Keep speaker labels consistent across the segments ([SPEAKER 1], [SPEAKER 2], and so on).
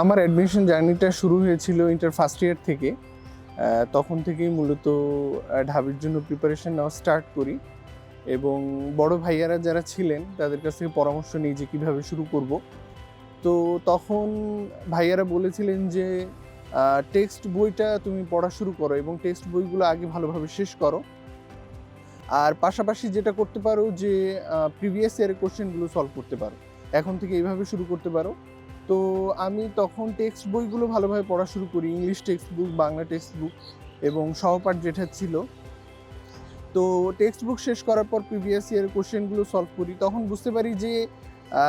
[SPEAKER 1] আমার অ্যাডমিশন জার্নিটা শুরু হয়েছিল ইন্টার ফার্স্ট ইয়ার থেকে। তখন থেকেই মূলত ঢাবির জন্য প্রিপারেশন নেওয়া স্টার্ট করি। এবং বড় ভাইয়ারা যারা ছিলেন, তাদের কাছ থেকে পরামর্শ নিই যে কীভাবে শুরু করব। তো তখন ভাইয়ারা বলেছিলেন যে টেক্সট বইটা তুমি পড়া শুরু করো এবং টেক্সট বইগুলো আগে ভালোভাবে শেষ করো। আর পাশাপাশি যেটা করতে পারো যে প্রিভিয়াস ইয়ারের কোশ্চেনগুলো সলভ করতে পারো। এখন থেকে এইভাবে শুরু করতে পারো। তো আমি তখন টেক্সট বইগুলো ভালোভাবে পড়া শুরু করি English text book Bangla text book এবং সহপাঠ যেটা ছিল। তো টেক্সট বুক শেষ করার পর প্রিভিয়াস ইয়ারের কোশ্চেনগুলো সলভ করি। তখন বুঝতে পারি যে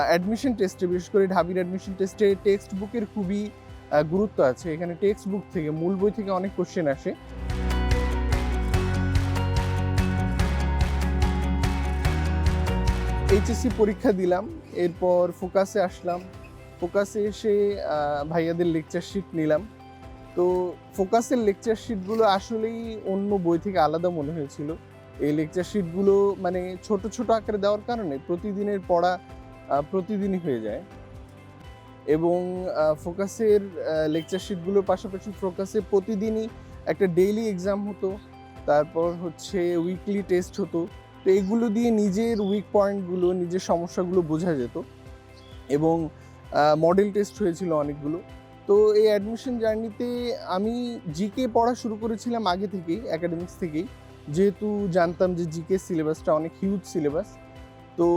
[SPEAKER 1] অ্যাডমিশন টেস্টে বিশেষ করে ঢাবির অ্যাডমিশন টেস্টে টেক্সট বুকের খুবই গুরুত্ব আছে। এখানে টেক্সট বুক থেকে, মূল বই থেকে অনেক কোশ্চেন আসে। এইচএসসি পরীক্ষা দিলাম, এরপর ফোকাসে আসলাম। ফোকাসে এসে ভাইয়াদের লেকচার শিট নিলাম। তো ফোকাসের লেকচার শিটগুলো আসলেই অন্য বই থেকে আলাদা মনে হয়েছিল। এই লেকচার শিটগুলো মানে ছোট ছোট আকারে দেওয়ার কারণে প্রতিদিনের পড়া প্রতিদিনই হয়ে যায়। এবং ফোকাসের লেকচার শিটগুলোর পাশাপাশি ফোকাসে প্রতিদিনই একটা ডেইলি এক্সাম হতো। তারপর হচ্ছে উইকলি টেস্ট হতো। তো এগুলো দিয়ে নিজের উইক পয়েন্টগুলো নিজের সমস্যাগুলো বোঝা যেত। এবং মডেল টেস্ট হয়েছিল অনেকগুলো। তো এই অ্যাডমিশন জার্নিতে আমি জিকে পড়া শুরু করেছিলাম আগে থেকেই একাডেমিক্স থেকেই। যেহেতু জানতাম যে জিকে সিলেবাসটা অনেক হিউজ সিলেবাস তো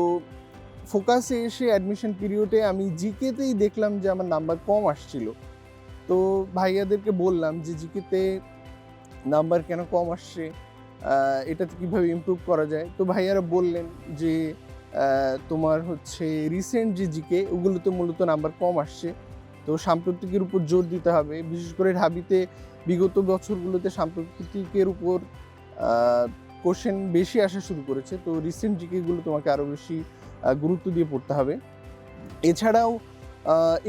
[SPEAKER 1] ফোকাসে এসে অ্যাডমিশন পিরিয়ডে আমি জিকেতেই দেখলাম যে আমার নাম্বার কম আসছিল। তো ভাইয়াদেরকে বললাম যে জিকেতে নাম্বার কেন কম আসছে? এটাতে কীভাবে ইমপ্রুভ করা যায়? তো ভাইয়ারা বললেন যে তোমার হচ্ছে রিসেন্ট যে জিকে, ওগুলোতে মূলত নাম্বার কম আসছে। তো সাম্প্রতিকের উপর জোর দিতে হবে। বিশেষ করে ঢাবিতে বিগত বছরগুলোতে সাম্প্রতিকের উপর কোশ্চেন বেশি আসা শুরু করেছে। তো রিসেন্ট জিকেগুলো তোমাকে আরও বেশি গুরুত্ব দিয়ে পড়তে হবে। এছাড়াও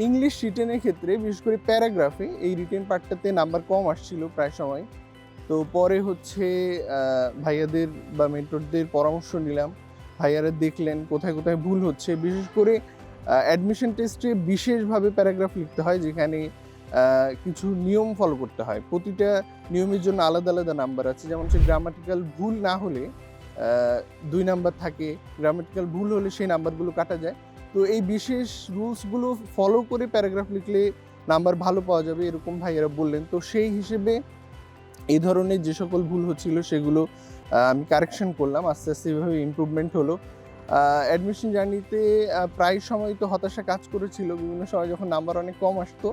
[SPEAKER 1] ইংলিশ রিটেনের ক্ষেত্রে, বিশেষ করে প্যারাগ্রাফে, এই রিটেন পার্টটাতে নাম্বার কম আসছিল প্রায় সময়। তো পরে হচ্ছে ভাইয়াদের বা মেন্টরদের পরামর্শ নিলাম। ভাইয়ারা দেখলেন কোথায় কোথায় ভুল হচ্ছে। বিশেষ করে অ্যাডমিশন টেস্টে বিশেষভাবে প্যারাগ্রাফ লিখতে হয় যেখানে কিছু নিয়ম ফলো করতে হয়। প্রতিটা নিয়মের জন্য আলাদা আলাদা নাম্বার আছে। যেমন হচ্ছে গ্রামাটিক্যাল ভুল না হলে দুই নাম্বার থাকে। গ্রামাটিক্যাল ভুল হলে সেই নাম্বারগুলো কাটা যায়। তো এই বিশেষ রুলসগুলো ফলো করে প্যারাগ্রাফ লিখলে নাম্বার ভালো পাওয়া যাবে, এরকম ভাইয়েরা বললেন। তো সেই হিসেবে, এই ধরনের যে সকল ভুল হচ্ছিল সেগুলো আমি কারেকশন করলাম, আস্তে আস্তে এভাবে ইমপ্রুভমেন্ট হলো। অ্যাডমিশন জার্নিতে প্রায় সময় তো হতাশা কাজ করেছিল, বিভিন্ন সময় যখন নাম্বার অনেক কম আসতো।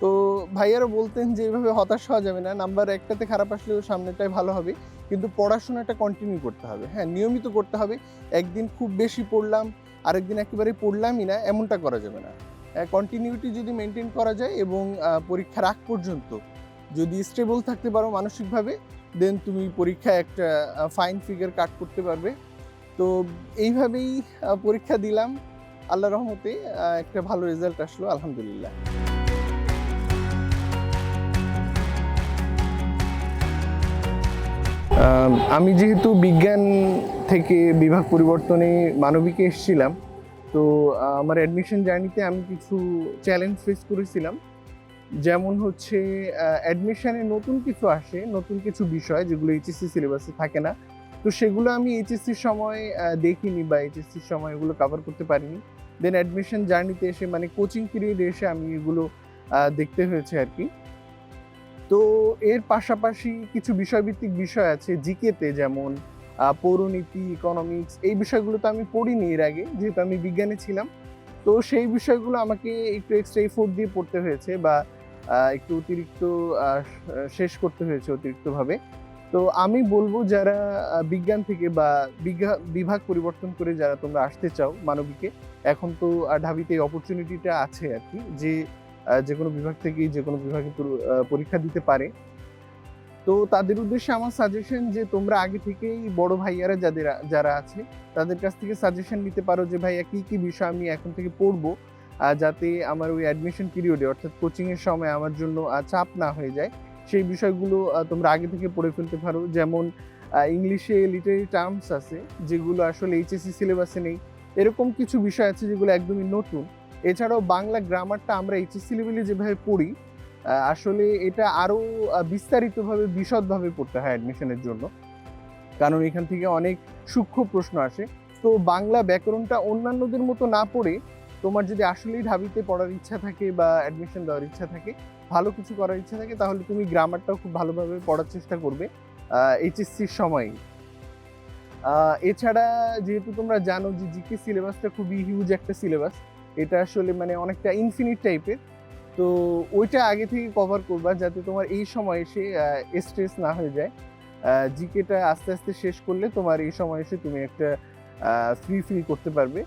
[SPEAKER 1] তো ভাইয়ারা বলতেন যে এইভাবে হতাশ হওয়া যাবে না নাম্বার একটাতে খারাপ আসলেও সামনেটাই ভালো হবে, কিন্তু পড়াশোনাটা কন্টিনিউ করতে হবে। হ্যাঁ নিয়মিত করতে হবে, একদিন খুব বেশি পড়লাম, আরেকদিন একেবারে পড়লামই না, এমনটা করা যাবে না। কন্টিনিউটি যদি মেনটেন করা যায় এবং পরীক্ষার আগ পর্যন্ত যদি স্টেবল থাকতে পারো মানসিকভাবে দেন তুমি পরীক্ষায় একটা ফাইন ফিগার কাট করতে পারবে। তো এইভাবেই পরীক্ষা দিলাম। আল্লাহ রহমতে একটা ভালো রেজাল্ট আসলো, আলহামদুলিল্লাহ। আমি যেহেতু বিজ্ঞান থেকে বিভাগ পরিবর্তনে মানবিকে এসেছিলাম, তো আমার অ্যাডমিশন জার্নিতে আমি কিছু চ্যালেঞ্জ ফেস করেছিলাম। যেমন হচ্ছে অ্যাডমিশানে নতুন কিছু আসে, নতুন কিছু বিষয় যেগুলো এইচএসসি সিলেবাসে থাকে না। তো সেগুলো আমি এইচএসসির সময় দেখিনি বা এইচএসসির সময় এগুলো কভার করতে পারিনি। দেন অ্যাডমিশন জার্নিতে এসে মানে কোচিং পিরিয়ডে এসে আমি এগুলো দেখতে হয়েছে আর কি। তো এর পাশাপাশি কিছু বিষয়ভিত্তিক বিষয় আছে জিকেতে যেমন পৌরনীতি ইকোনমিক্স এই বিষয়গুলো তো আমি পড়িনি এর আগে, যেহেতু আমি বিজ্ঞানে ছিলাম। তো সেই বিষয়গুলো আমাকে একটু এক্সট্রা এফোর্ট দিয়ে পড়তে হয়েছে বা একটু অতিরিক্ত শেষ করতে হয়েছে অতিরিক্তভাবে। তো আমি বলব যারা বিজ্ঞান থেকে বা বিভাগ পরিবর্তন করে যারা তোমরা আসতে চাও মানবিকে, এখন তো ঢাবিতে এই অপরচুনিটিটা আছে আর কি, যে যে কোনো বিভাগ থেকেই যে কোনো বিভাগে পরীক্ষা দিতে পারে। তো তাদের উদ্দেশ্যে আমার সাজেশন যে, তোমরা আগে থেকেই বড় ভাইয়ারা যাদের, যারা আছে, তাদের কাছ থেকে সাজেশন নিতে পারো যে, ভাইয়া কি কি বিষয় আমি এখন থেকে পড়ব। যাতে আমার ওই অ্যাডমিশন পিরিয়ডে অর্থাৎ কোচিংয়ের সময় আমার জন্য চাপ না হয়ে যায়। সেই বিষয়গুলো তোমরা আগে থেকে পড়ে ফেলতে পারো। যেমন ইংলিশে লিটারি টার্মস আছে, যেগুলো আসলে এইচএসসি সিলেবাসে নেই। এরকম কিছু বিষয় আছে যেগুলো একদমই নতুন। এছাড়াও বাংলা গ্রামারটা আমরা এইচএসসি লেভেলে যেভাবে পড়ি আসলে এটা আরও বিস্তারিতভাবে, বিশদভাবে পড়তে হয় অ্যাডমিশনের জন্য। কারণ এখান থেকে অনেক সূক্ষ্ম প্রশ্ন আসে। তো বাংলা ব্যাকরণটা অন্যান্যদের মতো না পড়ে তোমার যদি আসলেই ঢাবিতে পড়ার ইচ্ছা থাকে বা অ্যাডমিশন দেওয়ার ইচ্ছা থাকে, ভালো কিছু করার ইচ্ছা থাকে, তাহলে তুমি গ্রামারটাও খুব ভালোভাবে পড়ার চেষ্টা করবে এইচএসসির সময় এছাড়া যেহেতু তোমরা জানো যে জিকে সিলেবাসটা খুবই হিউজ একটা সিলেবাস এটা আসলে মানে অনেকটা ইনফিনিট টাইপের তো ওইটা আগে থেকে কভার করবা যাতে তোমার এই সময় এসে স্ট্রেস না হয়ে যায়। জিকেটা আস্তে আস্তে শেষ করলে তোমার এই সময় এসে তুমি একটা ফ্রি ফ্রি করতে পারবে।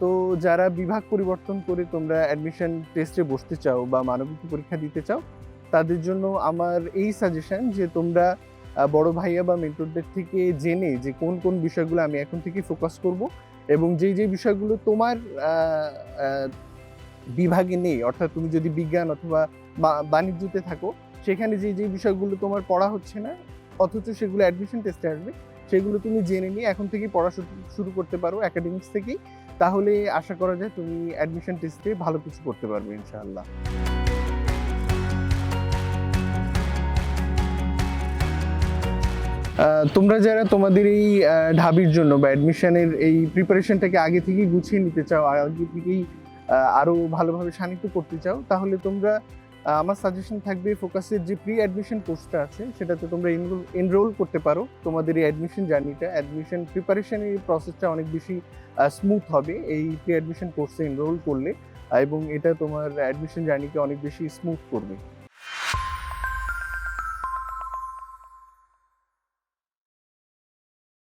[SPEAKER 1] তো যারা বিভাগ পরিবর্তন করে তোমরা অ্যাডমিশন টেস্টে বসতে চাও বা মানবিক পরীক্ষা দিতে চাও, তাদের জন্য আমার এই সাজেশন যে তোমরা বড় ভাইয়া বা মেন্টরদের থেকে জেনে যে কোন কোন বিষয়গুলো আমি এখন থেকে ফোকাস করব এবং যেই যে বিষয়গুলো তোমার বিভাগে নেই, অর্থাৎ তুমি যদি বিজ্ঞান অথবা বাণিজ্যতে থাকো, সেখানে যে যে বিষয়গুলো তোমার পড়া হচ্ছে না, অথচ সেগুলো অ্যাডমিশন টেস্টে আসবে, সেগুলো তুমি জেনে নিয়ে এখন থেকে পড়া শুরু- শুরু করতে পারো একাডেমিক্স থেকেই। তাহলে আশা করা যায় তুমি অ্যাডমিশন টেস্টে ভালো কিছু করতে পারবে, ইনশাআল্লাহ। তোমরা যারা তোমাদের এই ঢাবির জন্য বা অ্যাডমিশনের এই প্রিপারেশনটাকে আগে থেকেই গুছিয়ে নিতে চাও, আগে থেকেই আরও আরও ভালোভাবে শানিত করতে চাও, তাহলে তোমরা আমার সাজেশন থাকবে ফোকাসের যে প্রি অ্যাডমিশন কোর্সটা আছে, সেটাতে তোমরা এনরোল করতে পারো। তোমাদের এই অ্যাডমিশন জার্নিটা অ্যাডমিশন প্রিপারেশনের প্রসেসটা অনেক বেশি স্মুথ হবে এই প্রি অ্যাডমিশন কোর্সে এনরোল করলে এবং এটা তোমার অ্যাডমিশন জার্নিকে অনেক বেশি স্মুথ করবে।